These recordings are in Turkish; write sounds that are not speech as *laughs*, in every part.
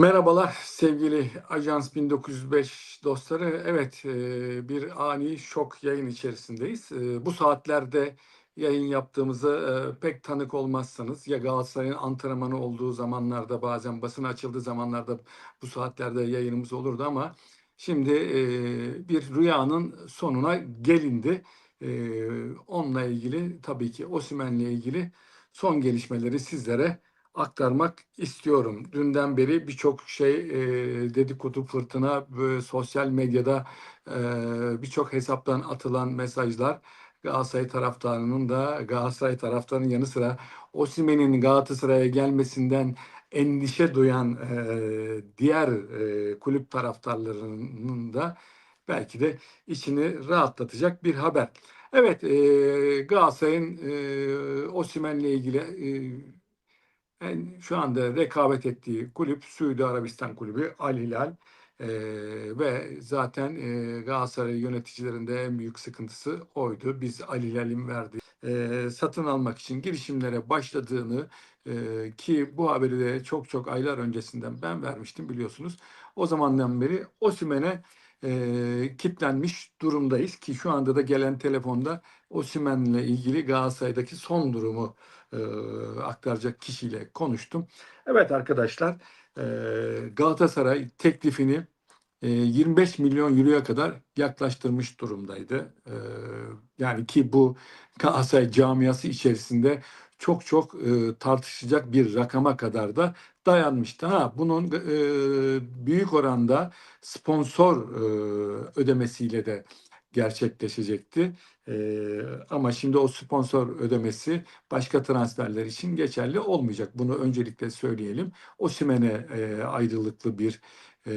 Merhabalar sevgili Ajans 1905 dostları. Evet e, bir ani şok yayın içerisindeyiz. E, Bu saatlerde yayın yaptığımızı e, pek tanık olmazsanız ya Galatasaray'ın antrenmanı olduğu zamanlarda bazen basın açıldığı zamanlarda bu saatlerde yayınımız olurdu ama şimdi bir rüyanın sonuna gelindi. Onunla ilgili tabii ki Osimhen'le ilgili son gelişmeleri sizlere aktarmak istiyorum. Dünden beri birçok şey e, dedikodu fırtına böyle sosyal medyada e, birçok hesaptan atılan mesajlar Galatasaray taraftarının da Galatasaray taraftarının yanı sıra Osimhen'in Galatasaray'a gelmesinden endişe duyan e, diğer e, kulüp taraftarlarının da belki de içini rahatlatacak bir haber. Evet, e, Galatasaray'ın e, Osimhen'le ilgili e, en şu anda rekabet ettiği kulüp Suudi Arabistan kulübü Al Hilal. Ee, ve zaten e, Galatasaray yöneticilerinde en büyük sıkıntısı oydu. Biz Al Hilal'in verdiği e, satın almak için girişimlere başladığını e, ki bu haberi de çok çok aylar öncesinden ben vermiştim biliyorsunuz. O zamandan beri Osimhen'e e, kitlenmiş durumdayız ki şu anda da gelen telefonda Osimhen'le ilgili Galatasaray'daki son durumu e, aktaracak kişiyle konuştum. Evet arkadaşlar e, Galatasaray teklifini e, 25 milyon euroya kadar yaklaştırmış durumdaydı. E, yani ki bu Galatasaray camiası içerisinde çok çok e, tartışacak bir rakama kadar da dayanmıştı. Ha, bunun e, büyük oranda sponsor e, ödemesiyle de gerçekleşecekti. Ee, ama şimdi o sponsor ödemesi başka transferler için geçerli olmayacak. Bunu öncelikle söyleyelim. Osimhen'e e, ayrılıklı bir e,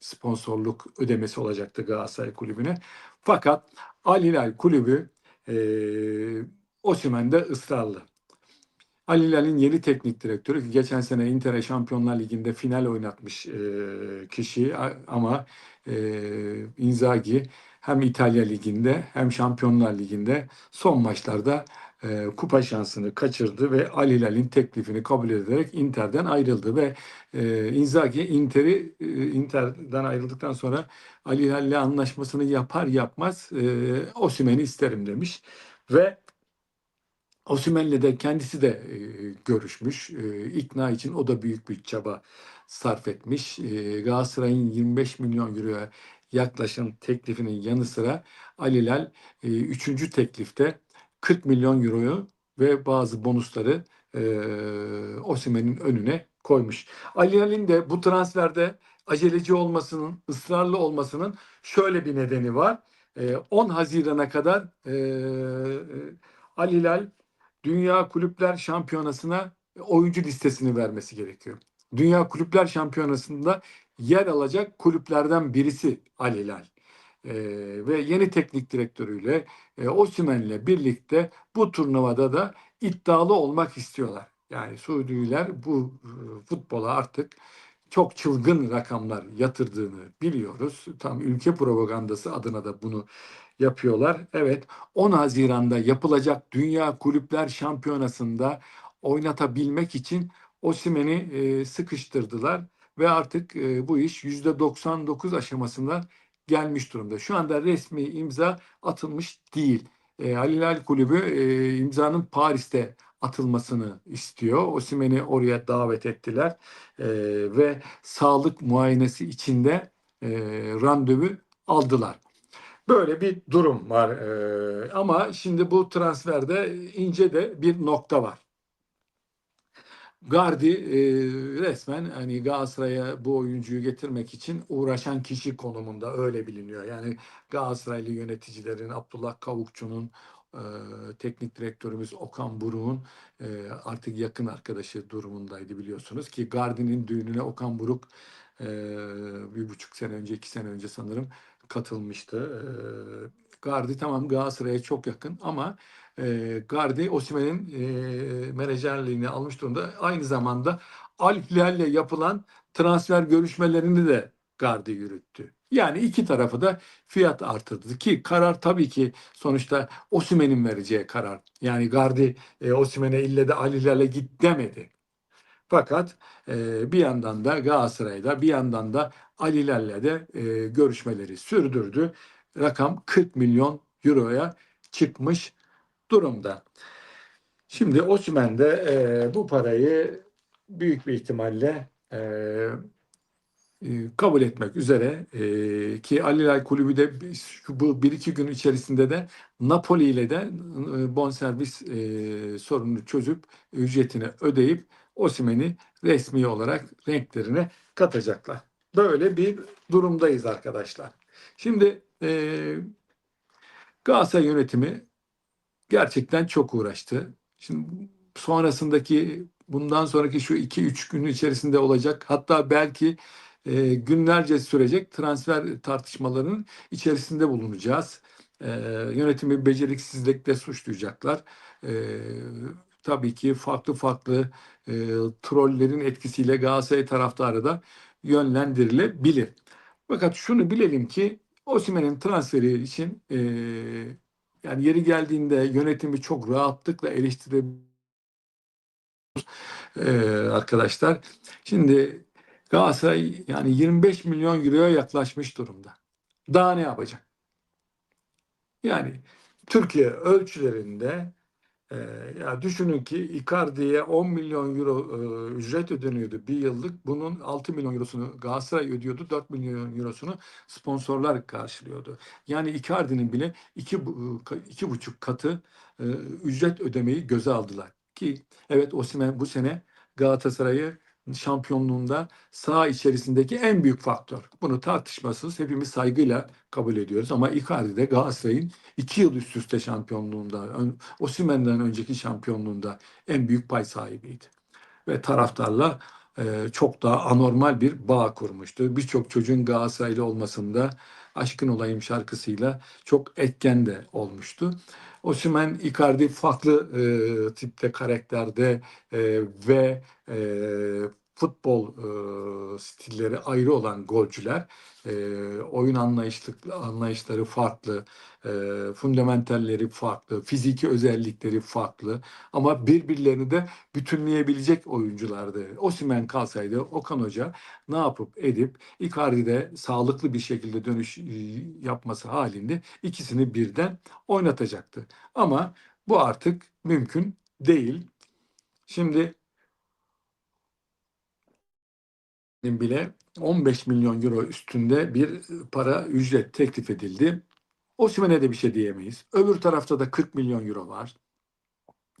sponsorluk ödemesi olacaktı Galatasaray Kulübü'ne. Fakat Al Hilal Kulübü e, Osimhen'de ısrarlı. Al Hilal'in yeni teknik direktörü geçen sene Inter'e Şampiyonlar Ligi'nde final oynatmış e, kişi ama e, Inzaghi hem İtalya Ligi'nde hem Şampiyonlar Ligi'nde son maçlarda e, kupa şansını kaçırdı ve Al Hilal'in teklifini kabul ederek Inter'den ayrıldı ve Inzaghi Inter'i Inter'den ayrıldıktan sonra Al Hilal'le anlaşmasını yapar yapmaz e, Osimhen'i isterim demiş ve Osimhen'le de kendisi de e, görüşmüş. E, ikna için o da büyük bir çaba sarf etmiş. E, Galatasaray'ın 25 milyon euroya yaklaşan teklifinin yanı sıra Ali Hilal e, üçüncü teklifte 40 milyon euroyu ve bazı bonusları e, Osimhen'in önüne koymuş. Ali Hilal'in de bu transferde aceleci olmasının, ısrarlı olmasının şöyle bir nedeni var. E, 10 Haziran'a kadar e, Ali Dünya Kulüpler Şampiyonası'na oyuncu listesini vermesi gerekiyor. Dünya Kulüpler Şampiyonası'nda yer alacak kulüplerden birisi Al Hilal. Ee, ve yeni teknik direktörüyle e, Osimhen'le birlikte bu turnuvada da iddialı olmak istiyorlar. Yani Suudiler bu e, futbola artık çok çılgın rakamlar yatırdığını biliyoruz. Tam ülke propagandası adına da bunu yapıyorlar. Evet 10 Haziran'da yapılacak Dünya Kulüpler Şampiyonası'nda oynatabilmek için Osimhen'i e, sıkıştırdılar ve artık e, bu iş %99 aşamasında gelmiş durumda. Şu anda resmi imza atılmış değil. E, Halil Kulübü e, imzanın Paris'te atılmasını istiyor. Osimhen'i oraya davet ettiler e, ve sağlık muayenesi içinde e, randevu aldılar. Böyle bir durum var. E, ama şimdi bu transferde ince de bir nokta var. Gardi e, resmen hani Galatasaray'a bu oyuncuyu getirmek için uğraşan kişi konumunda öyle biliniyor. Yani Galatasaraylı yöneticilerin Abdullah Kavukçu'nun e, teknik direktörümüz Okan Buruk'un e, artık yakın arkadaşı durumundaydı biliyorsunuz ki Gardi'nin düğününe Okan Buruk e, bir buçuk sene önce iki sene önce sanırım katılmıştı. E, Gardi tamam Galatasaray'a çok yakın ama e, Gardi Osimhen'in e, menajerliğini almış durumda. Aynı zamanda Al Hilal'le yapılan transfer görüşmelerini de Gardi yürüttü. Yani iki tarafı da fiyat artırdı ki karar tabii ki sonuçta Osimhen'in vereceği karar. Yani Gardi e, Osimhen'e ille de Hilal'e git demedi. Fakat e, bir yandan da Galatasaray'da bir yandan da Alilerle de e, görüşmeleri sürdürdü. Rakam 40 milyon euroya çıkmış durumda. Şimdi Osimhen de e, bu parayı büyük bir ihtimalle e, e, kabul etmek üzere e, ki Ali Hilal Kulübü de bu bir iki gün içerisinde de Napoli ile de e, bonservis e, sorununu çözüp ücretini ödeyip Osimhen'i resmi olarak renklerine katacaklar. Böyle bir durumdayız arkadaşlar. Şimdi e, Galatasaray yönetimi gerçekten çok uğraştı. Şimdi sonrasındaki bundan sonraki şu 2-3 gün içerisinde olacak hatta belki e, günlerce sürecek transfer tartışmalarının içerisinde bulunacağız. E, yönetimi beceriksizlikle suçlayacaklar. E, tabii ki farklı farklı e, trollerin etkisiyle Galatasaray taraftarı da yönlendirilebilir. Fakat şunu bilelim ki Osimhen'in transferi için e, yani yeri geldiğinde yönetimi çok rahatlıkla eleştirebiliriz e, arkadaşlar. Şimdi Galatasaray yani 25 milyon euroya yaklaşmış durumda. Daha ne yapacak? Yani Türkiye ölçülerinde e, ya düşünün ki Icardi'ye 10 milyon euro e, ücret ödeniyordu bir yıllık. Bunun 6 milyon eurosunu Galatasaray ödüyordu. 4 milyon eurosunu sponsorlar karşılıyordu. Yani Icardi'nin bile iki, bu- iki buçuk katı e, ücret ödemeyi göze aldılar. Ki evet Osimhen bu sene Galatasaray'ı şampiyonluğunda saha içerisindeki en büyük faktör. Bunu tartışmasız hepimiz saygıyla kabul ediyoruz. Ama Icardi de Galatasaray'ın iki yıl üst üste şampiyonluğunda, Osimhen'den önceki şampiyonluğunda en büyük pay sahibiydi. Ve taraftarla e, çok daha anormal bir bağ kurmuştu. Birçok çocuğun Galatasaraylı olmasında Aşkın Olayım şarkısıyla çok etken de olmuştu. Osimhen, Icardi farklı e, tipte karakterde e, ve e, futbol e, stilleri ayrı olan golcüler. E, oyun anlayışları farklı, e, fundamentalleri farklı, fiziki özellikleri farklı ama birbirlerini de bütünleyebilecek oyunculardı. Osimhen kalsaydı Okan Hoca ne yapıp edip Icardi'de sağlıklı bir şekilde dönüş yapması halinde ikisini birden oynatacaktı. Ama bu artık mümkün değil. Şimdi bile 15 milyon euro üstünde bir para ücret teklif edildi. Osimhen'e de bir şey diyemeyiz. Öbür tarafta da 40 milyon euro var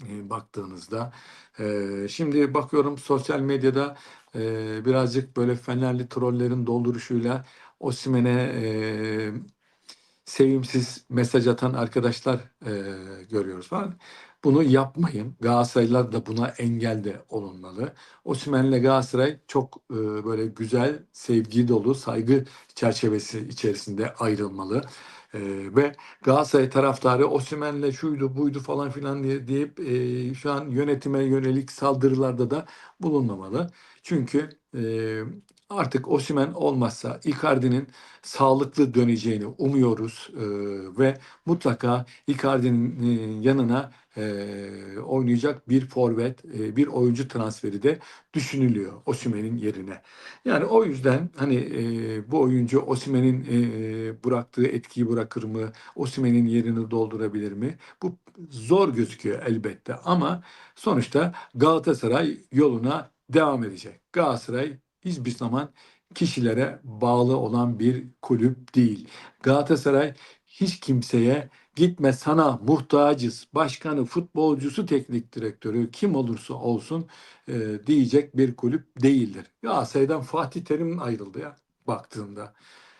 e, baktığınızda. E, şimdi bakıyorum sosyal medyada e, birazcık böyle Fenerli trollerin dolduruşuyla Osimhen'e e, sevimsiz mesaj atan arkadaşlar görüyoruz falan. Bunu yapmayın. Galatasaraylılar da buna engel de olunmalı. Osimhen'le Galatasaray çok e, böyle güzel, sevgi dolu, saygı çerçevesi içerisinde ayrılmalı. E, ve Galatasaray taraftarı Osimhen'le şuydu buydu falan filan diye deyip e, şu an yönetime yönelik saldırılarda da bulunmamalı. Çünkü e, artık Osimhen olmazsa Icardi'nin sağlıklı döneceğini umuyoruz e, ve mutlaka Icardi'nin e, yanına e, oynayacak bir forvet, e, bir oyuncu transferi de düşünülüyor Osimhen'in yerine. Yani o yüzden hani e, bu oyuncu Osimhen'in e, bıraktığı etkiyi bırakır mı? Osimhen'in yerini doldurabilir mi? Bu zor gözüküyor elbette ama sonuçta Galatasaray yoluna devam edecek. Galatasaray hiçbir zaman kişilere bağlı olan bir kulüp değil. Galatasaray hiç kimseye gitme sana muhtacız, başkanı, futbolcusu, teknik direktörü kim olursa olsun e, diyecek bir kulüp değildir. Galatasaray'dan Fatih Terim ayrıldı ya baktığında.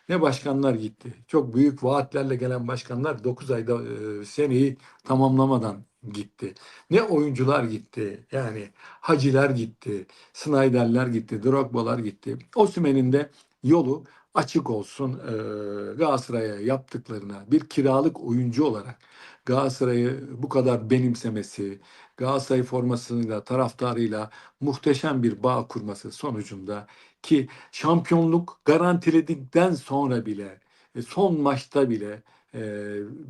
Ne başkanlar gitti. Çok büyük vaatlerle gelen başkanlar 9 ayda e, seneyi tamamlamadan gitti. Ne oyuncular gitti. Yani Haciler gitti. Snyder'ler gitti. Drogba'lar gitti. Osimhen'in de yolu açık olsun e, Galatasaray'a yaptıklarına bir kiralık oyuncu olarak Galatasaray'ı bu kadar benimsemesi, Galatasaray formasıyla, taraftarıyla muhteşem bir bağ kurması sonucunda ki şampiyonluk garantiledikten sonra bile e, son maçta bile e,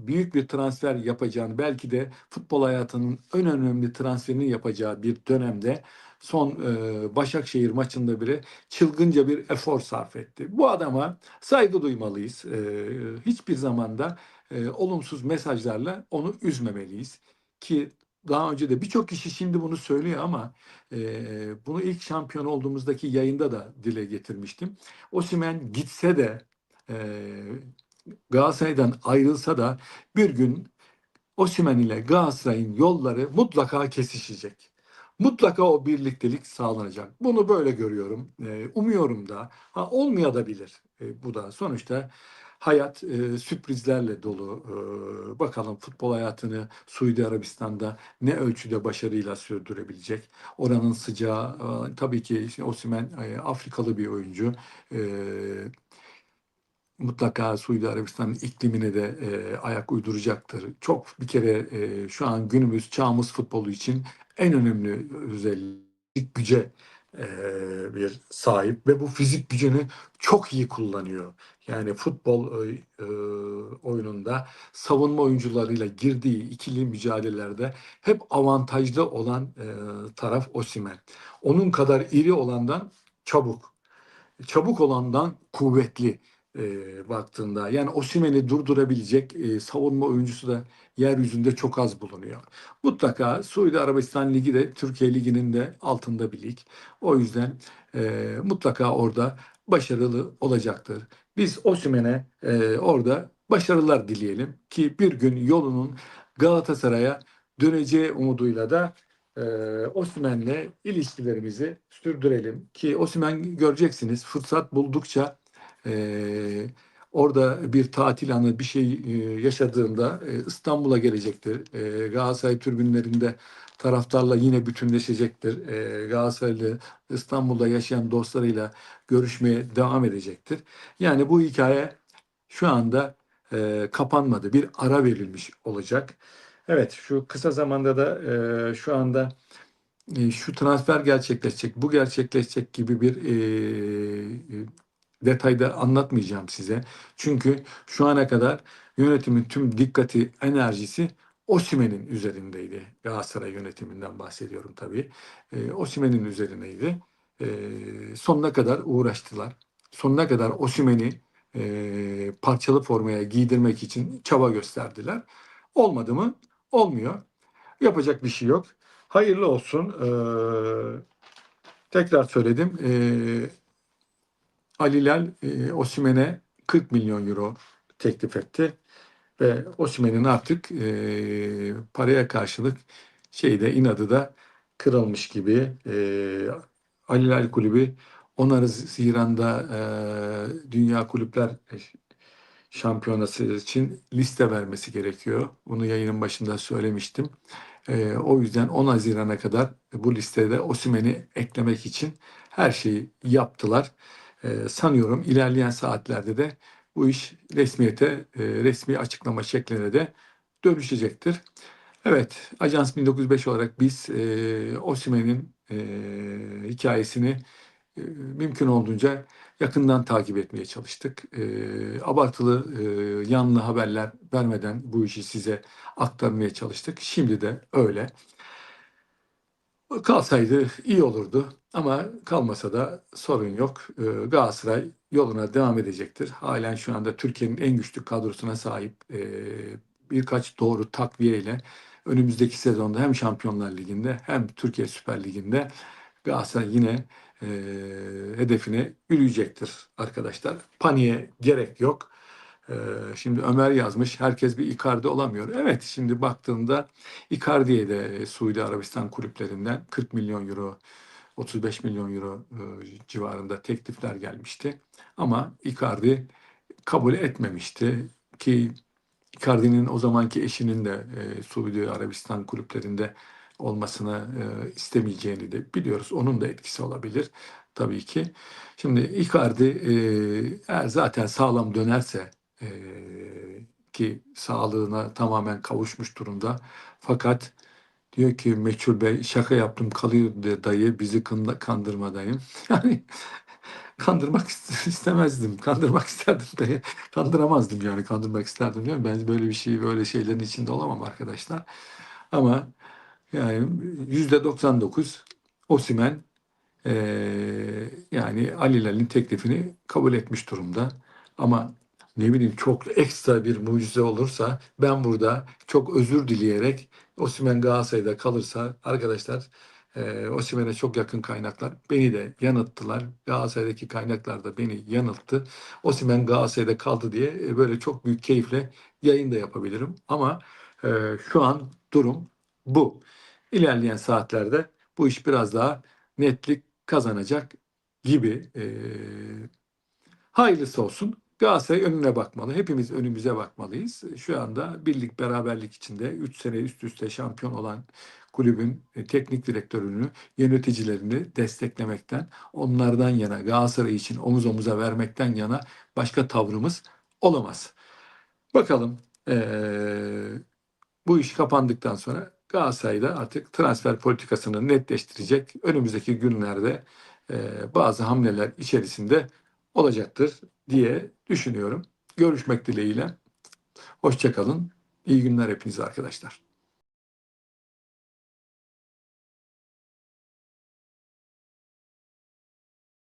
büyük bir transfer yapacağını, belki de futbol hayatının en önemli transferini yapacağı bir dönemde son e, Başakşehir maçında bile çılgınca bir efor sarf etti. Bu adama saygı duymalıyız. E, hiçbir zamanda e, olumsuz mesajlarla onu üzmemeliyiz. Ki daha önce de birçok kişi şimdi bunu söylüyor ama e, bunu ilk şampiyon olduğumuzdaki yayında da dile getirmiştim. Osimhen gitse de e, Galatasaray'dan ayrılsa da bir gün Osimhen ile Galatasaray'ın yolları mutlaka kesişecek. Mutlaka o birliktelik sağlanacak. Bunu böyle görüyorum. E, umuyorum da. Ha, olmayabilir. E, bu da sonuçta hayat e, sürprizlerle dolu. E, bakalım futbol hayatını Suudi Arabistan'da ne ölçüde başarıyla sürdürebilecek. Oranın sıcağı e, tabii ki işte Osimhen e, Afrikalı bir oyuncu. E, mutlaka Suudi Arabistan'ın iklimine de e, ayak uyduracaktır. Çok bir kere e, şu an günümüz çağımız futbolu için en önemli özellik güce e, bir sahip ve bu fizik gücünü çok iyi kullanıyor. Yani futbol e, e, oyununda savunma oyuncularıyla girdiği ikili mücadelelerde hep avantajlı olan e, taraf Osimhen. Onun kadar iri olandan çabuk, çabuk olandan kuvvetli e, baktığında. Yani Osimhen'i durdurabilecek e, savunma oyuncusu da yeryüzünde çok az bulunuyor. Mutlaka Suudi Arabistan Ligi de Türkiye Ligi'nin de altında bir lig. O yüzden e, mutlaka orada başarılı olacaktır. Biz Osimhen'e e, orada başarılar dileyelim ki bir gün yolunun Galatasaray'a döneceği umuduyla da e, Osimhen'le ilişkilerimizi sürdürelim ki Osimhen göreceksiniz fırsat buldukça e, orada bir tatil anı bir şey e, yaşadığında e, İstanbul'a gelecektir. E, Galatasaray tribünlerinde taraftarla yine bütünleşecektir. E, Galatasaraylı İstanbul'da yaşayan dostlarıyla görüşmeye devam edecektir. Yani bu hikaye şu anda e, kapanmadı. Bir ara verilmiş olacak. Evet şu kısa zamanda da e, şu anda e, şu transfer gerçekleşecek, bu gerçekleşecek gibi bir e, detayda anlatmayacağım size. Çünkü şu ana kadar yönetimin tüm dikkati, enerjisi Osimhen'in üzerindeydi. Galatasaray yönetiminden bahsediyorum tabii. E, Osimhen'in üzerindeydi. E, sonuna kadar uğraştılar. Sonuna kadar Osimhen'i e, parçalı formaya giydirmek için çaba gösterdiler. Olmadı mı? Olmuyor. Yapacak bir şey yok. Hayırlı olsun. E, tekrar söyledim. E, Alilal e, Osimhen'e 40 milyon euro teklif etti. Ve Osimhen'in artık e, paraya karşılık şeyde inadı da kırılmış gibi. E, Alilal Kulübü 10 Haziran'da e, Dünya Kulüpler Şampiyonası için liste vermesi gerekiyor. Bunu yayının başında söylemiştim. E, o yüzden 10 Haziran'a kadar bu listede Osimhen'i eklemek için her şeyi yaptılar. E, sanıyorum ilerleyen saatlerde de bu iş resmiyete, e, resmi açıklama şekline de dönüşecektir. Evet, Ajans 1905 olarak biz e, Osimhen'in e, hikayesini e, mümkün olduğunca yakından takip etmeye çalıştık. E, abartılı, e, yanlı haberler vermeden bu işi size aktarmaya çalıştık. Şimdi de öyle. Kalsaydı iyi olurdu ama kalmasa da sorun yok. Ee, Galatasaray yoluna devam edecektir. Halen şu anda Türkiye'nin en güçlü kadrosuna sahip ee, birkaç doğru takviyeyle önümüzdeki sezonda hem Şampiyonlar Ligi'nde hem Türkiye Süper Ligi'nde Galatasaray yine e, hedefine yürüyecektir arkadaşlar. Paniğe gerek yok. Ee, şimdi Ömer yazmış, herkes bir Icardi olamıyor. Evet, şimdi baktığında Icardi'ye de Suudi Arabistan kulüplerinden 40 milyon euro, 35 milyon euro e, civarında teklifler gelmişti. Ama Icardi kabul etmemişti ki Icardi'nin o zamanki eşinin de e, Suudi Arabistan kulüplerinde olmasını e, istemeyeceğini de biliyoruz. Onun da etkisi olabilir tabii ki. Şimdi Icardi eğer zaten sağlam dönerse e, ki sağlığına tamamen kavuşmuş durumda. Fakat diyor ki Meçhul Bey şaka yaptım kalıyor dayı bizi kandırma dayım. *laughs* Yani kandırmak ist- istemezdim. Kandırmak isterdim de kandıramazdım yani kandırmak isterdim diyorum. Ben böyle bir şey böyle şeylerin içinde olamam arkadaşlar. Ama yani yüzde 99 Osimen eee yani Ali Hilal'in teklifini kabul etmiş durumda. Ama ne bileyim çok ekstra bir mucize olursa ben burada çok özür dileyerek Osimhen Galatasaray'da kalırsa arkadaşlar e, Osimhen'e çok yakın kaynaklar beni de yanılttılar. Galatasaray'daki kaynaklar da beni yanılttı. Osimhen Galatasaray'da kaldı diye e, böyle çok büyük keyifle yayın da yapabilirim. Ama e, şu an durum bu. İlerleyen saatlerde bu iş biraz daha netlik kazanacak gibi. E, hayırlısı olsun. Galatasaray önüne bakmalı. Hepimiz önümüze bakmalıyız. Şu anda birlik beraberlik içinde 3 sene üst üste şampiyon olan kulübün e, teknik direktörünü, yöneticilerini desteklemekten, onlardan yana Galatasaray için omuz omuza vermekten yana başka tavrımız olamaz. Bakalım eee, bu iş kapandıktan sonra Galatasaray'da artık transfer politikasını netleştirecek. Önümüzdeki günlerde eee, bazı hamleler içerisinde olacaktır diye düşünüyorum. Görüşmek dileğiyle. Hoşçakalın. İyi günler hepinize arkadaşlar.